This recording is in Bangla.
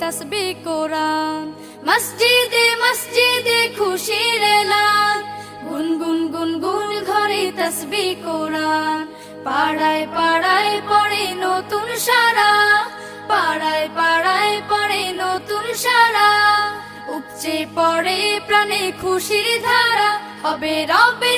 তসবি কোরআন। মসজিদে মসজিদে খুশির গুনগুন ঘরে তসবি কোরআন। পাড়ায় পাড়ায় পড়ে নতুন সারা। পাড়ায় পাড়ায় পড়ে নতুন সারা। উপচে পড়ে প্রাণে খুশির ধারা। হবে রবের